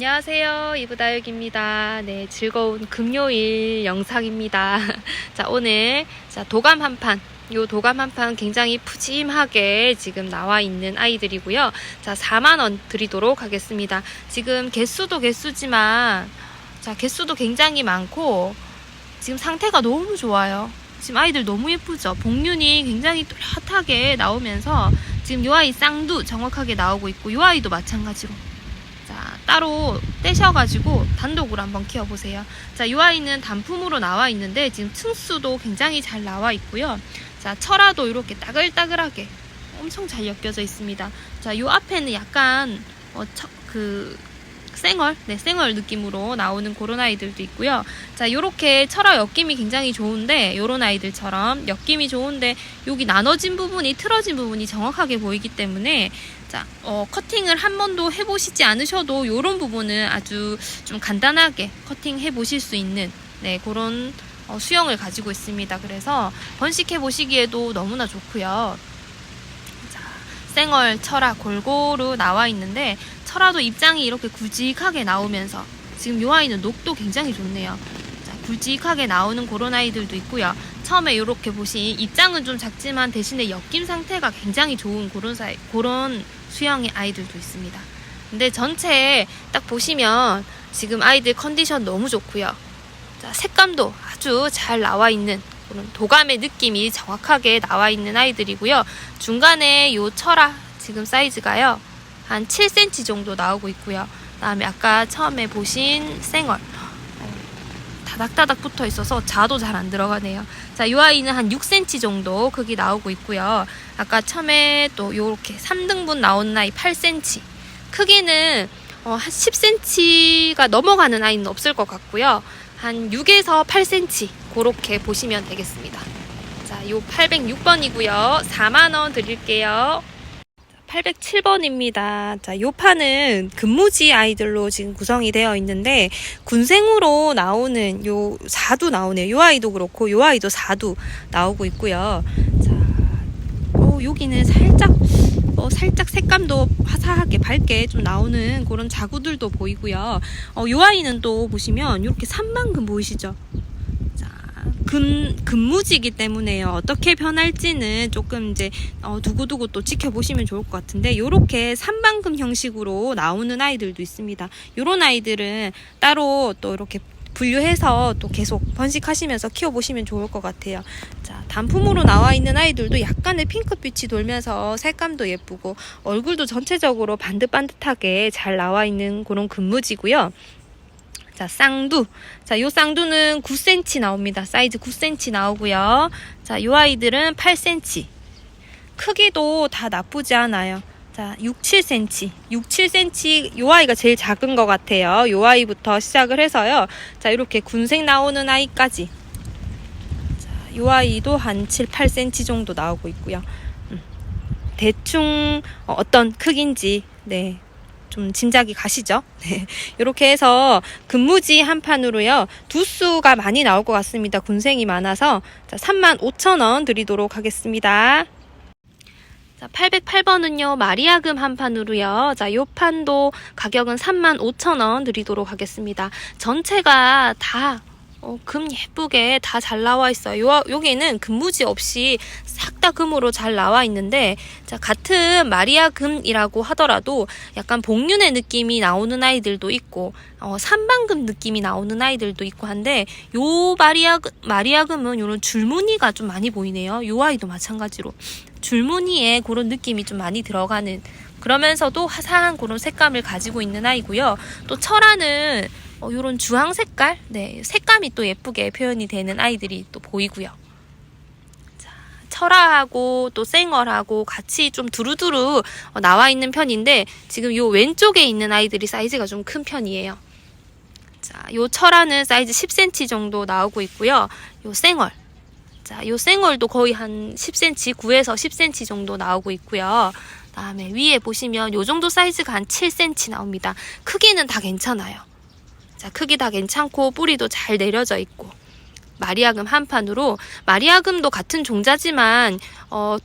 안녕하세요. 이브다육입니다. 네, 즐거운 금요일 영상입니다. 자, 오늘 자, 도감 한 판. 요 도감 한 판 굉장히 푸짐하게 지금 나와 있는 아이들이고요. 자, 4만 원 드리도록 하겠습니다. 지금 개수도 개수지만 자, 개수도 굉장히 많고 지금 상태가 너무 좋아요. 지금 아이들 너무 예쁘죠? 복륜이 굉장히 뚜렷하게 나오면서 지금 요 아이 쌍두 정확하게 나오고 있고 요 아이도 마찬가지로 자, 따로 떼셔가지고 단독으로 한번 키워보세요. 자, 이 아이는 단품으로 나와 있는데 지금 층수도 굉장히 잘 나와 있고요. 자, 철화도 이렇게 따글따글하게 엄청 잘 엮여져 있습니다. 자, 이 앞에는 약간 어, 첫, 그 생얼, 네, 생얼 느낌으로 나오는 그런 아이들도 있고요. 자, 요렇게 철화 엮임이 굉장히 좋은데, 요런 아이들처럼 엮임이 좋은데, 여기 나눠진 부분이, 틀어진 부분이 정확하게 보이기 때문에, 자, 어, 커팅을 한 번도 해보시지 않으셔도 요런 부분은 아주 좀 간단하게 커팅 해 보실 수 있는, 네, 그런 어, 수영을 가지고 있습니다. 그래서 번식해 보시기에도 너무나 좋고요. 자, 생얼, 철화 골고루 나와 있는데, 철화도 입장이 이렇게 굵직하게 나오면서 지금 요 아이는 녹도 굉장히 좋네요. 자, 굵직하게 나오는 그런 아이들도 있고요. 처음에 이렇게 보신 입장은 좀 작지만 대신에 엮임 상태가 굉장히 좋은 그런 사이 그런 수영의 아이들도 있습니다. 근데 전체 딱 보시면 지금 아이들 컨디션 너무 좋고요. 자, 색감도 아주 잘 나와 있는 그런 도감의 느낌이 정확하게 나와 있는 아이들이고요. 중간에 요 철화 지금 사이즈가요. 한 7cm 정도 나오고 있고요. 그다음에 아까 처음에 보신 생얼 어, 다닥다닥 붙어 있어서 자도 잘 안 들어가네요. 자, 이 아이는 한 6cm 정도 크기 나오고 있고요. 아까 처음에 또 요렇게 3등분 나온 아이 8cm. 크기는 어, 한 10cm가 넘어가는 아이는 없을 것 같고요. 한 6에서 8cm 그렇게 보시면 되겠습니다. 자, 요 806번이고요. 4만 원 드릴게요. 807번입니다. 자, 요 판은 근무지 아이들로 지금 구성이 되어 있는데 군생으로 나오는 요 사두 나오네요. 요 아이도 그렇고 요 아이도 사두 나오고 있고요. 자, 어, 여기는 살짝 어, 살짝 색감도 화사하게 밝게 좀 나오는 그런 자구들도 보이고요. 어, 요 아이는 또 보시면 이렇게 삼방금 보이시죠? 자, 근, 근무지이기 때문에요. 어떻게 변할지는 조금 이제 어, 두고두고 또 지켜보시면 좋을 것 같은데 이렇게 삼방금 형식으로 나오는 아이들도 있습니다. 이런 아이들은 따로 또 이렇게 분류해서 또 계속 번식하시면서 키워보시면 좋을 것 같아요. 자, 단품으로 나와 있는 아이들도 약간의 핑크빛이 돌면서 색감도 예쁘고 얼굴도 전체적으로 반듯반듯하게 잘 나와 있는 그런 근무지고요. 자, 쌍두. 자, 요 쌍두는 9cm 나옵니다. 사이즈 9cm 나오고요. 자, 요 아이들은 8cm. 크기도 다 나쁘지 않아요. 자, 6, 7cm. 6, 7cm 요 아이가 제일 작은 것 같아요. 요 아이부터 시작을 해서요. 자, 이렇게 군색 나오는 아이까지. 자, 요 아이도 한 7, 8cm 정도 나오고 있고요. 음, 대충 어, 어떤 크기인지 네. 좀 짐작이 가시죠? 네. 이렇게 해서 근무지 한 판으로요. 두 수가 많이 나올 것 같습니다. 군생이 많아서 자, 35,000원 드리도록 하겠습니다. 자, 808번은요, 마리아금 한 판으로요. 자, 요 판도 가격은 35,000원 드리도록 하겠습니다. 전체가 다, 어, 금 예쁘게 다 잘 나와 있어요. 요, 여기는 금무지 없이 싹 다 금으로 잘 나와 있는데, 자, 같은 마리아 금이라고 하더라도 약간 복륜의 느낌이 나오는 아이들도 있고, 어, 삼방금 느낌이 나오는 아이들도 있고 한데, 요 마리아금, 마리아 금은 요런 줄무늬가 좀 많이 보이네요. 요 아이도 마찬가지로. 줄무늬에 그런 느낌이 좀 많이 들어가는 그러면서도 화사한 그런 색감을 가지고 있는 아이고요. 또 철화는 어, 이런 주황 색깔, 네 색감이 또 예쁘게 표현이 되는 아이들이 또 보이고요. 자, 철화하고 또 생얼하고 같이 좀 두루두루 어, 나와 있는 편인데 지금 요 왼쪽에 있는 아이들이 사이즈가 좀 큰 편이에요. 자, 요 철화는 사이즈 10cm 정도 나오고 있고요. 요 생얼 자, 요 생얼도 거의 한 10cm, 9에서 10cm 정도 나오고 있고요. 다음에 위에 보시면 요 정도 사이즈가 한 7cm 나옵니다. 크기는 다 괜찮아요. 자, 크기 다 괜찮고 뿌리도 잘 내려져 있고 마리아금 한 판으로 마리아금도 같은 종자지만 어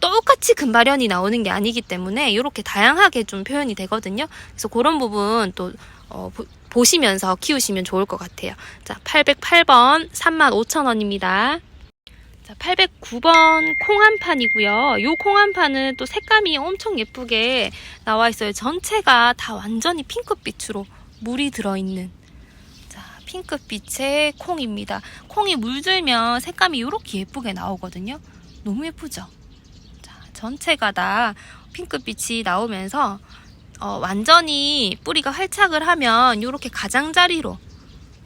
똑같이 금발현이 나오는 게 아니기 때문에 이렇게 다양하게 좀 표현이 되거든요. 그래서 그런 부분 또 어, 보, 보시면서 키우시면 좋을 것 같아요. 자, 808번 35,000원입니다. 자, 809번 콩 한 판이고요. 이 콩 한 판은 또 색감이 엄청 예쁘게 나와 있어요. 전체가 다 완전히 핑크빛으로 물이 들어있는 자, 핑크빛의 콩입니다. 콩이 물들면 색감이 이렇게 예쁘게 나오거든요. 너무 예쁘죠? 자, 전체가 다 핑크빛이 나오면서 어, 완전히 뿌리가 활착을 하면 이렇게 가장자리로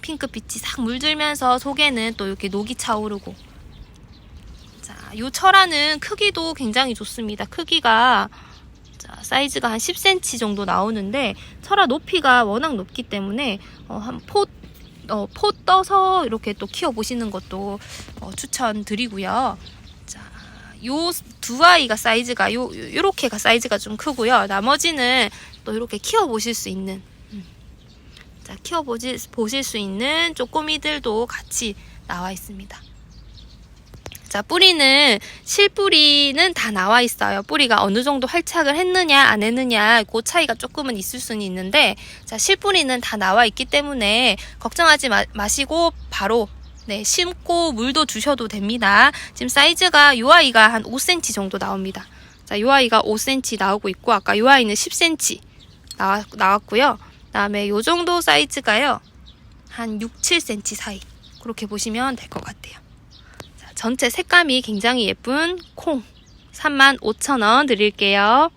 핑크빛이 싹 물들면서 속에는 또 이렇게 녹이 차오르고 자, 요 철화는 크기도 굉장히 좋습니다. 크기가 자, 사이즈가 한 10cm 정도 나오는데 철화 높이가 워낙 높기 때문에 어, 한포 어, 포 떠서 이렇게 또 키워보시는 것도 어, 추천드리고요. 자, 요 두 아이가 사이즈가 요 요- 요렇게가 사이즈가 좀 크고요. 나머지는 또 이렇게 키워보실 수 있는 음. 자 키워보실 보실 수 있는 쪼꼬미들도 같이 나와 있습니다. 자 뿌리는 실뿌리는 다 나와 있어요. 뿌리가 어느 정도 활착을 했느냐 안 했느냐 그 차이가 조금은 있을 수는 있는데 자 실뿌리는 다 나와 있기 때문에 걱정하지 마, 마시고 바로 네, 심고 물도 주셔도 됩니다. 지금 사이즈가 요 아이가 한 5cm 정도 나옵니다. 자, 요 아이가 5cm 나오고 있고 아까 요 아이는 10cm 나와, 나왔고요. 그다음에 요 정도 사이즈가요. 한 6, 7cm 사이. 그렇게 보시면 될 것 같아요. 자, 전체 색감이 굉장히 예쁜 콩 35,000원 드릴게요.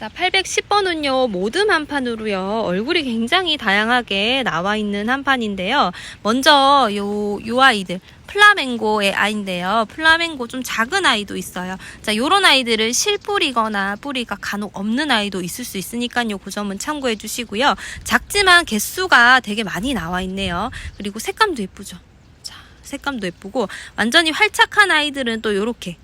자, 810번은요, 모듬 한 판으로요, 얼굴이 굉장히 다양하게 나와 있는 한 판인데요. 먼저, 요, 요 아이들, 플라멩고의 아이인데요. 플라멩고 좀 작은 아이도 있어요. 자, 요런 아이들은 실뿌리거나 뿌리가 간혹 없는 아이도 있을 수 있으니까요. 그 점은 참고해 주시고요. 작지만 개수가 되게 많이 나와 있네요. 그리고 색감도 예쁘죠. 자, 색감도 예쁘고, 완전히 활착한 아이들은 또 요렇게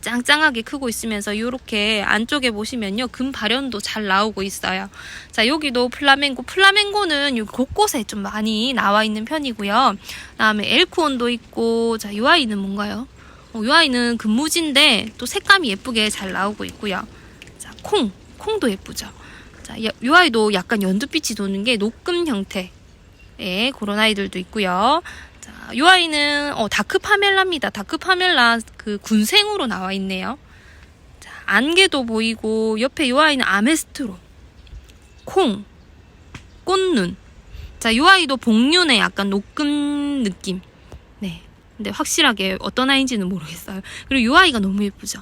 짱짱하게 크고 있으면서 이렇게 안쪽에 보시면요 금 발현도 잘 나오고 있어요. 자 여기도 플라멩고 플라멩고는 여기 곳곳에 좀 많이 나와 있는 편이고요. 그다음에 엘코온도 있고 자이 아이는 뭔가요? 어, 이 아이는 금무지인데 또 색감이 예쁘게 잘 나오고 있고요. 자 콩 콩도 예쁘죠. 자이 아이도 약간 연두빛이 도는 게 녹금 형태의 그런 아이들도 있고요. 자, 이 아이는 어, 다크 파멜라입니다. 다크 파멜라 그 군생으로 나와 있네요. 자, 안개도 보이고 옆에 이 아이는 아메스트로, 콩, 꽃눈. 자, 이 아이도 복륜의 약간 녹금 느낌. 네. 근데 확실하게 어떤 아이인지는 모르겠어요. 그리고 이 아이가 너무 예쁘죠.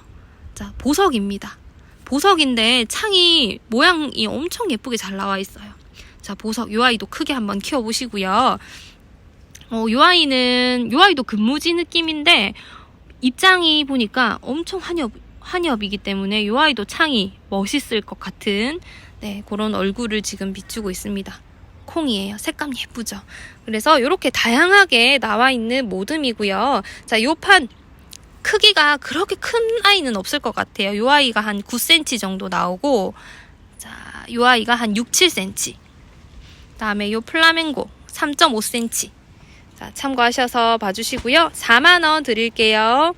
자, 보석입니다. 보석인데 창이 모양이 엄청 예쁘게 잘 나와 있어요. 자, 보석 이 아이도 크게 한번 키워보시고요. 어, 요 아이는, 요 아이도 근무지 느낌인데, 입장이 보니까 엄청 한엽, 한엽이기 때문에 요 아이도 창이 멋있을 것 같은, 네, 그런 얼굴을 지금 비추고 있습니다. 콩이에요. 색감 예쁘죠? 그래서 이렇게 다양하게 나와 있는 모듬이고요. 자, 요 판, 크기가 그렇게 큰 아이는 없을 것 같아요. 요 아이가 한 9cm 정도 나오고, 자, 요 아이가 한 6, 7cm. 다음에 요 플라멩고 3.5cm. 자, 참고하셔서 봐주시고요. 4만원 드릴게요.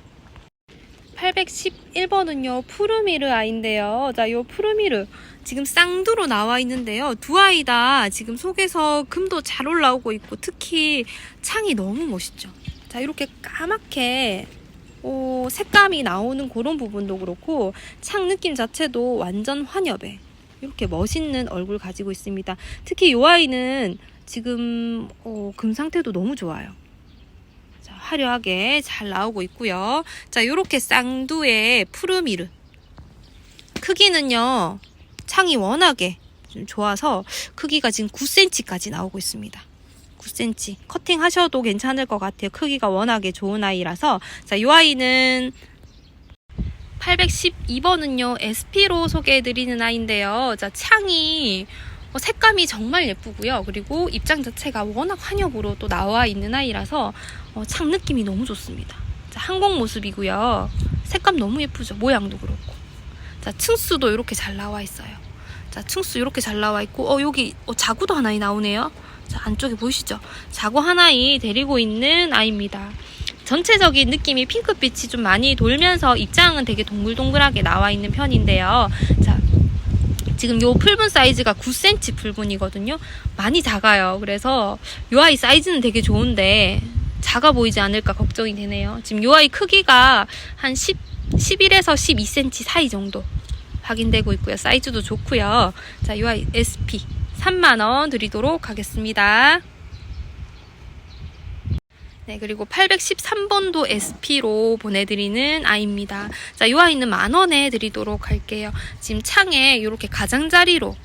811번은요, 푸르미르 아이인데요. 자, 요 푸르미르. 지금 쌍두로 나와 있는데요. 두 아이 다 지금 속에서 금도 잘 올라오고 있고, 특히 창이 너무 멋있죠. 자, 이렇게 까맣게, 오, 색감이 나오는 그런 부분도 그렇고, 창 느낌 자체도 완전 환엽에. 이렇게 멋있는 얼굴 가지고 있습니다. 특히 이 아이는 지금 어, 금 상태도 너무 좋아요. 자, 화려하게 잘 나오고 있고요. 자, 이렇게 쌍두의 푸르미르. 크기는요, 창이 워낙에 좀 좋아서 크기가 지금 9cm까지 나오고 있습니다. 9cm. 커팅 하셔도 괜찮을 것 같아요. 크기가 워낙에 좋은 아이라서. 자, 이 아이는 812번은요, SP로 소개해드리는 아이인데요. 자, 창이 어, 색감이 정말 예쁘고요. 그리고 입장 자체가 워낙 환엽으로 또 나와 있는 아이라서 어, 창 느낌이 너무 좋습니다. 자, 항공 모습이고요. 색감 너무 예쁘죠. 모양도 그렇고. 자, 층수도 이렇게 잘 나와 있어요. 자, 층수 이렇게 잘 나와 있고, 어, 여기 어, 자구도 하나이 나오네요. 자, 안쪽에 보이시죠? 자구 하나이 데리고 있는 아이입니다. 전체적인 느낌이 핑크빛이 좀 많이 돌면서 입장은 되게 동글동글하게 나와 있는 편인데요. 자, 지금 요 풀분 사이즈가 9cm 풀분이거든요. 많이 작아요. 그래서 요 아이 사이즈는 되게 좋은데 작아 보이지 않을까 걱정이 되네요. 지금 요 아이 크기가 한 10, 11에서 12cm 사이 정도 확인되고 있고요. 사이즈도 좋고요. 자, 요 아이 SP 3만원 드리도록 하겠습니다. 네, 그리고 813번도 SP로 보내드리는 아이입니다. 자, 이 아이는 만원에 드리도록 할게요. 지금 창에 이렇게 가장자리로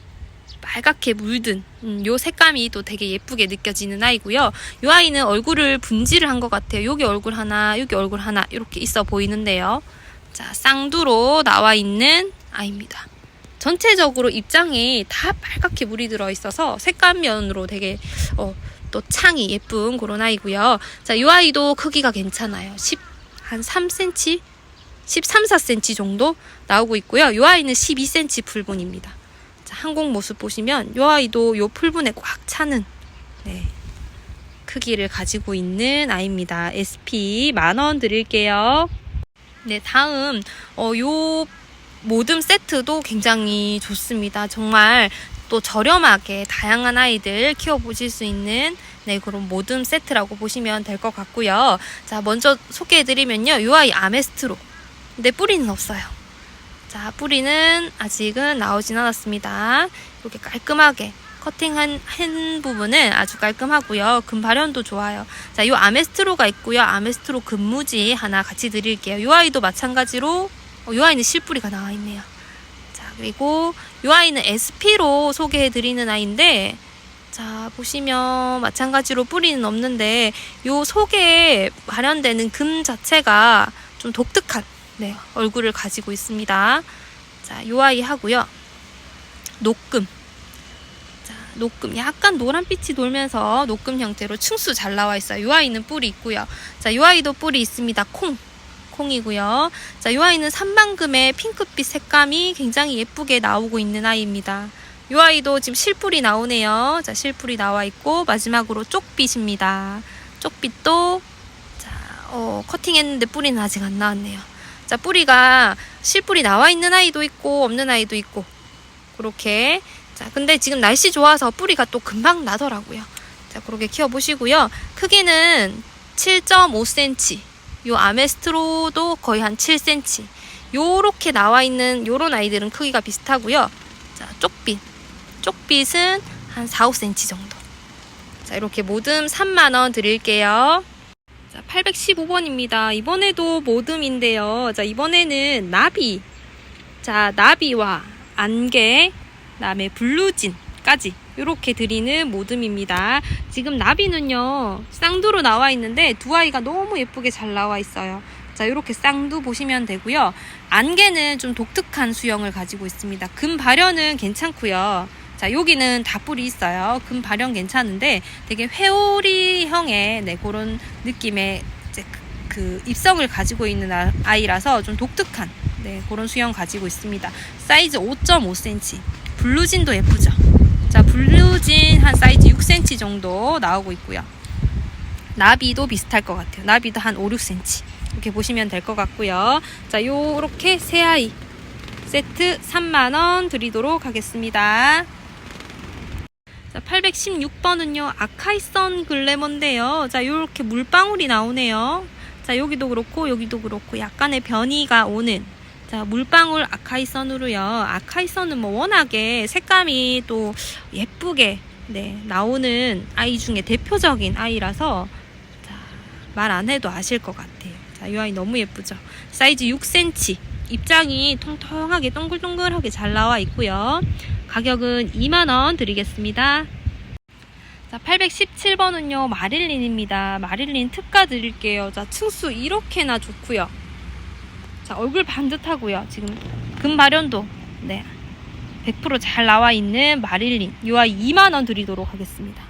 빨갛게 물든 음, 요 색감이 또 되게 예쁘게 느껴지는 아이고요. 이 아이는 얼굴을 분질을 한것 같아요. 여기 얼굴 하나, 여기 얼굴 하나 이렇게 있어 보이는데요. 자, 쌍두로 나와 있는 아이입니다. 전체적으로 입장이 다 빨갛게 물이 들어 있어서 색감면으로 되게 어, 또 창이 예쁜 그런 아이고요. 자, 이 아이도 크기가 괜찮아요. 10, 한 3cm? 13, 4cm 정도 나오고 있고요. 이 아이는 12cm 풀분입니다. 자, 항공 모습 보시면 이 아이도 이 풀분에 꽉 차는 네, 크기를 가지고 있는 아이입니다. SP 만원 드릴게요. 네, 다음 어, 요 모듬 세트도 굉장히 좋습니다. 정말 또 저렴하게 다양한 아이들 키워보실 수 있는 네, 그런 모듬 세트라고 보시면 될 것 같고요. 자, 먼저 소개해드리면요. 이 아이 아메스트로. 근데 뿌리는 없어요. 자, 뿌리는 아직은 나오진 않았습니다. 이렇게 깔끔하게 커팅한 한 부분은 아주 깔끔하고요. 금 발현도 좋아요. 자, 이 아메스트로가 있고요. 아메스트로 금무지 하나 같이 드릴게요. 이 아이도 마찬가지로 어, 이 아이는 실뿌리가 나와 있네요. 자, 그리고 이 아이는 SP로 소개해 드리는 아이인데 자, 보시면 마찬가지로 뿌리는 없는데 요 속에 발현되는 금 자체가 좀 독특한 네, 얼굴을 가지고 있습니다. 자, 요 아이 하고요. 녹금. 자, 녹금. 약간 노란빛이 돌면서 녹금 형태로 층수 잘 나와 있어요. 요 아이는 뿔이 있고요. 자, 요 아이도 뿔이 있습니다. 콩. 콩이고요. 자, 이 아이는 삼방금의 핑크빛 색감이 굉장히 예쁘게 나오고 있는 아이입니다. 이 아이도 지금 실뿔이 나오네요. 자, 실뿔이 나와 있고 마지막으로 쪽빛입니다. 쪽빛도 자, 어, 커팅했는데 뿌리는 아직 안 나왔네요. 자, 뿌리가 실뿔이 나와 있는 아이도 있고 없는 아이도 있고 그렇게 자, 근데 지금 날씨 좋아서 뿌리가 또 금방 나더라고요. 자, 그렇게 키워 보시고요. 크기는 7.5cm. 요 아메스트로도 거의 한 7cm. 요렇게 나와 있는 요런 아이들은 크기가 비슷하고요. 자, 쪽빛. 쪽빛은 한 4, 5cm 정도. 자, 이렇게 모듬 3만원 드릴게요. 자, 815번입니다. 이번에도 모듬인데요. 자, 이번에는 나비. 자, 나비와 안개, 그다음에 블루진까지 이렇게 드리는 모듬입니다. 지금 나비는요 쌍두로 나와 있는데 두 아이가 너무 예쁘게 잘 나와 있어요. 자 이렇게 쌍두 보시면 되고요. 안개는 좀 독특한 수영을 가지고 있습니다. 금 발현은 괜찮고요. 자 여기는 다 뿔이 있어요. 금 발현 괜찮은데 되게 회오리형의 네, 그런 느낌의 그, 그 입성을 가지고 있는 아- 아이라서 좀 독특한 네, 그런 수영 가지고 있습니다. 사이즈 5.5cm. 블루진도 예쁘죠? 자, 블루진 한 사이즈 6cm 정도 나오고 있고요. 나비도 비슷할 것 같아요. 나비도 한 5, 6cm. 이렇게 보시면 될 것 같고요. 자, 요렇게 세 아이 세트 3만원 드리도록 하겠습니다. 자, 816번은요, 아카이선 글래머인데요. 자, 요렇게 물방울이 나오네요. 자, 여기도 그렇고, 여기도 그렇고, 약간의 변이가 오는 자, 물방울 아카이 선으로요. 아카이 선은 뭐 워낙에 색감이 또 예쁘게 네, 나오는 아이 중에 대표적인 아이라서 자, 말안 해도 아실 것 같아요. 자, 이 아이 너무 예쁘죠? 사이즈 6cm. 입장이 통통하게 동글동글하게 잘 나와 있고요. 가격은 2만원 드리겠습니다. 자, 817번은요, 마릴린입니다. 마릴린 특가 드릴게요. 자, 층수 이렇게나 좋고요. 자, 얼굴 반듯하고요. 지금 금 발현도 네. 100%잘 나와 있는 마릴린. 이 아이 2만 원 드리도록 하겠습니다.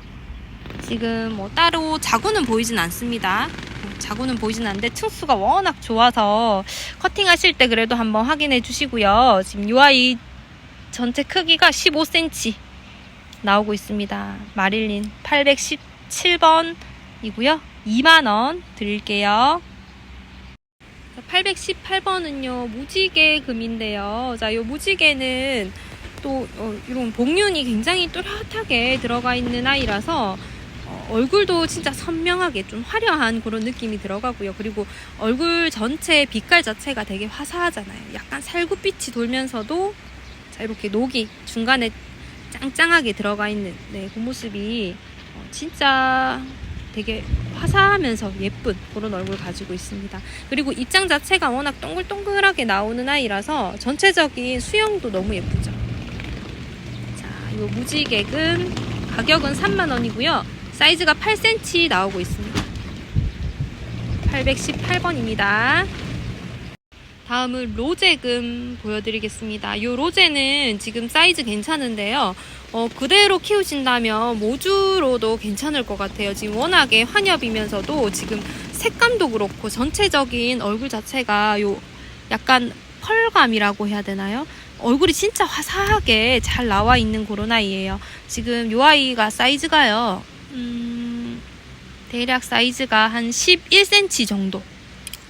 지금 뭐 따로 자구는 보이진 않습니다. 자구는 보이진 않는데 층수가 워낙 좋아서 커팅하실 때 그래도 한번 확인해 주시고요. 지금 이 아이 전체 크기가 15cm 나오고 있습니다. 마릴린 817번이고요. 2만원 드릴게요. 818번은요, 무지개 금인데요. 자, 요 무지개는 또, 어, 이런 복륜이 굉장히 뚜렷하게 들어가 있는 아이라서, 어, 얼굴도 진짜 선명하게 좀 화려한 그런 느낌이 들어가고요. 그리고 얼굴 전체 빛깔 자체가 되게 화사하잖아요. 약간 살구빛이 돌면서도, 자, 이렇게 녹이 중간에 짱짱하게 들어가 있는, 네, 그 모습이, 어, 진짜 되게 화사하면서 예쁜 그런 얼굴 가지고 있습니다. 그리고 입장 자체가 워낙 동글동글하게 나오는 아이라서 전체적인 수영도 너무 예쁘죠. 자, 요 무지개금 가격은 3만원이고요. 사이즈가 8cm 나오고 있습니다. 818번입니다. 다음은 로제금 보여드리겠습니다. 요 로제는 지금 사이즈 괜찮은데요. 어, 그대로 키우신다면 모주로도 괜찮을 것 같아요. 지금 워낙에 환엽이면서도 지금 색감도 그렇고 전체적인 얼굴 자체가 요 약간 펄감이라고 해야 되나요? 얼굴이 진짜 화사하게 잘 나와 있는 그런 아이예요. 지금 요 아이가 사이즈가요. 음, 대략 사이즈가 한 11cm 정도.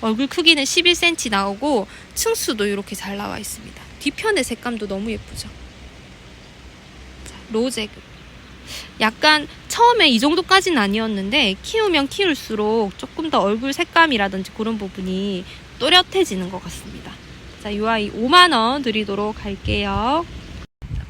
얼굴 크기는 11cm 나오고 층수도 이렇게 잘 나와 있습니다. 뒤편의 색감도 너무 예쁘죠. 자, 로제급. 약간 처음에 이 정도까지는 아니었는데 키우면 키울수록 조금 더 얼굴 색감이라든지 그런 부분이 또렷해지는 것 같습니다. 자, 이 아이 5만 원 드리도록 할게요.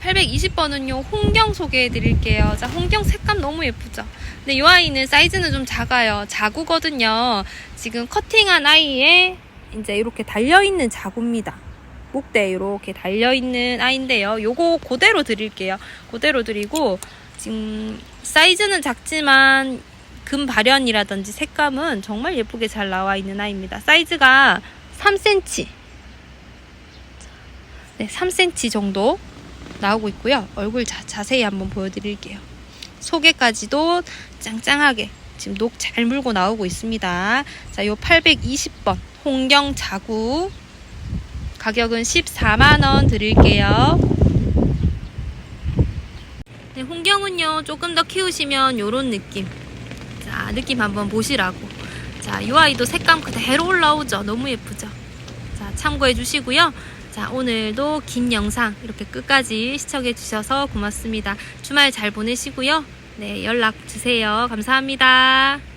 820번은요, 홍경 소개해 드릴게요. 자, 홍경 색감 너무 예쁘죠? 근데 이 아이는 사이즈는 좀 작아요. 자구거든요. 지금 커팅한 아이에 이제 이렇게 달려있는 자구입니다. 목대에 이렇게 달려있는 아이인데요. 요거 그대로 드릴게요. 그대로 드리고, 지금 사이즈는 작지만 금 발현이라든지 색감은 정말 예쁘게 잘 나와 있는 아이입니다. 사이즈가 3cm. 네, 3cm 정도 나오고 있고요. 얼굴 자, 자세히 한번 보여드릴게요. 속에까지도 짱짱하게 지금 녹 잘 물고 나오고 있습니다. 자, 요 820번 홍경 자구 가격은 14만원 드릴게요. 네, 홍경은요, 조금 더 키우시면 요런 느낌. 자, 느낌 한번 보시라고. 자, 이 아이도 색감 그대로 올라오죠. 너무 예쁘죠. 자, 참고해 주시고요. 자, 오늘도 긴 영상 이렇게 끝까지 시청해 주셔서 고맙습니다. 주말 잘 보내시고요. 네, 연락 주세요. 감사합니다.